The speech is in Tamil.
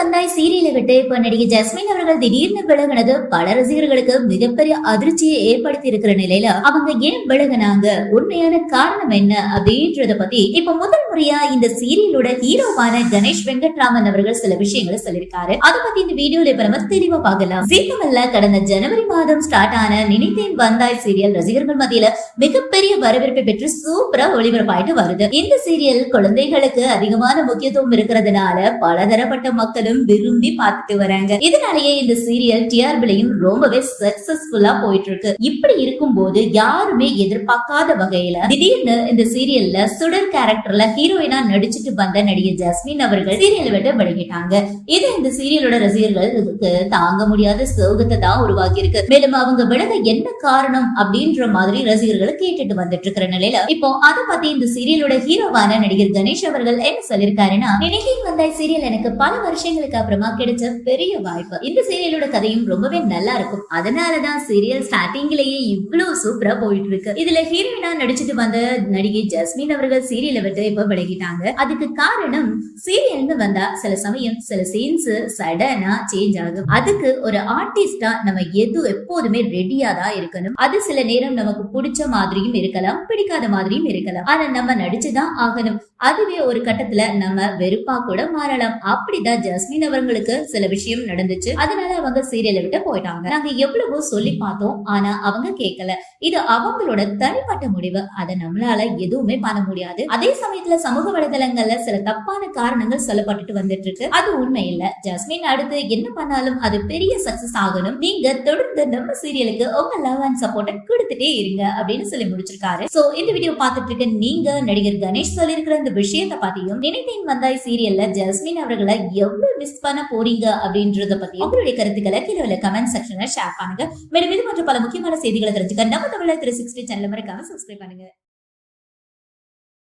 பந்தாய் சீரியலை விட்டு இப்ப நடிகை ஜஸ்மின் அவர்கள் திடீர்னு விலகினது பல ரசிகர்களுக்கு மிகப்பெரிய அதிர்ச்சியை ஏற்படுத்தி இருக்கிற நிலையில அவங்க ஏன் விலகினாங்க? உண்மையான காரணம் என்ன அப்படின்றத பத்தி இப்ப முதல் முறையா இந்த சீரியலோட ஹீரோவான கணேஷ் வெங்கட்ராமன் அவர்கள் சில விஷயங்களை சொல்லியிருக்காரு. அதை பத்தி இந்த வீடியோல இப்ப நம்ம தெளிவா பார்க்கலாம். சீக்கிரமல்ல கடந்த ஜனவரி மாதம் ஸ்டார்ட் ஆன நினைத்தேன் பந்தாய் சீரியல் ரசிகர்கள் மத்தியில மிகப்பெரிய வரவேற்பை பெற்று சூப்பரா ஒளிபரப்பாயிட்டு வருது. இந்த சீரியல் குழந்தைகளுக்கு அதிகமான முக்கியத்துவம் இருக்கிறதுனால பலதரப்பட்ட மக்களும் விரும்பி பார்த்துட்டு வராங்க. இதனாலேயே இந்த சீரியல் டிஆர்பிலையும் ரொம்பவே சக்சஸ்ஃபுல்லா போயிட்டு இருக்கு இப்படி இருக்கும் போது யாருமே எதிர்பார்க்காத வகையில திடீர்னு இந்த சீரியல்ல சுடர் கேரக்டர்ல ஹீரோயினா நடிச்சிட்டு வந்த நடிகை ஜாஸ்மின் அவர்கள் சீரியலை விட்டு வெளியிட்டாங்க. இது இந்த சீரியலோட ரசிகர்களுக்கு தாங்க முடியாத சோகத்தை தான் உருவாக்கி இருக்கு மேலும் அவங்க விலக என்ன காரணம் அப்படின்ற மாதிரி ரசிகர்கள் கேட்டுட்டு வந்துட்டு இருக்கிற நிலையில இப்போ அதை பத்தி இந்த சீரியலோட ஹீரோவான நடிகர் கணேஷ் அவர்கள் என்ன சொல்லிருக்காருன்னா நினைத்தேன் வந்த சீரியல் எனக்கு பல வருஷங்கள் வருஷங்களுக்கு அப்புறமா கிடைச்ச பெரிய வாய்ப்பு. இந்த சீரியலோட கதையும் ரொம்பவே நல்லா இருக்கும். அதனாலதான் சீரியல் ஸ்டார்டிங்லயே இவ்வளவு சூப்பரா போயிட்டு இருக்கு இதுல ஹீரோயினா நடிச்சிட்டு வந்த நடிகை ஜஸ்மின் அவர்கள் சீரியலை விட்டு இப்ப விலகிட்டாங்க. அதுக்கு காரணம் சீரியல் வந்தா சில சமயம் சில சீன்ஸ் சடனா சேஞ்ச் ஆகும். அதுக்கு ஒரு ஆர்டிஸ்டா நம்ம எது எப்போதுமே ரெடியா தான் இருக்கணும். அது சில நேரம் நமக்கு பிடிச்ச மாதிரியும் இருக்கலாம் பிடிக்காத மாதிரியும் இருக்கலாம். ஆனா நம்ம நடிச்சுதான் ஆகணும். அதுவே ஒரு கட்டத்துல நம்ம வெறுப்பா கூட மாறலாம். அப்படிதான் ஜஸ்மின் அவர்களுக்கு சில விஷயம் நடந்துச்சு. அதனால அவங்க சீரியலை விட்டு போயிட்டாங்க. நாங்க எவ்வளவோ சொல்லி பார்த்தோம் ஆனா அவங்க கேட்கல இது அவங்களோட தனிப்பட்ட முடிவு. அதை நம்மளால எதுவுமே பண்ண முடியாது. அதே சமயத்துல சமூக வலைதளங்கள்ல சில தப்பான காரணங்கள் சொல்லப்பட்டுட்டு வந்துட்டு இருக்கு அது உண்மை இல்ல. ஜஸ்மின் அடுத்து என்ன பண்ணாலும் அது பெரிய சக்சஸ் ஆகணும். நீங்க தொடர்ந்து நம்ம சீரியலுக்கு உங்க லவ் அண்ட் சப்போர்ட்டை கொடுத்துட்டே இருங்க அப்படின்னு சொல்லி முடிச்சிருக்காரு. சோ இந்த வீடியோ பார்த்துட்டு இருக்க நீங்க நடிகர் கணேஷ் சொல்லியிருக்கிற இந்த விஷயத்தை பத்தியும் நினைத்தேன் வந்தாய் சீரியல்ல ஜாஸ்மின் அவர்களை எவ்வளவு மிஸ் பண்ண போறீங்க அப்படின்றத பத்தி உங்களுடைய கருத்துக்களை கீழே உள்ள கமெண்ட் செக்ஷன்ல ஷேர் பண்ணுங்க. மேலும் இது மற்றும் பல முக்கியமான செய்திகளை தெரிஞ்சுக்க நம்ம தமிழர் த்ரீ சிக்ஸ்டி சேனல் மறக்காம சப்ஸ்கிரைப் பண்ணுங்க.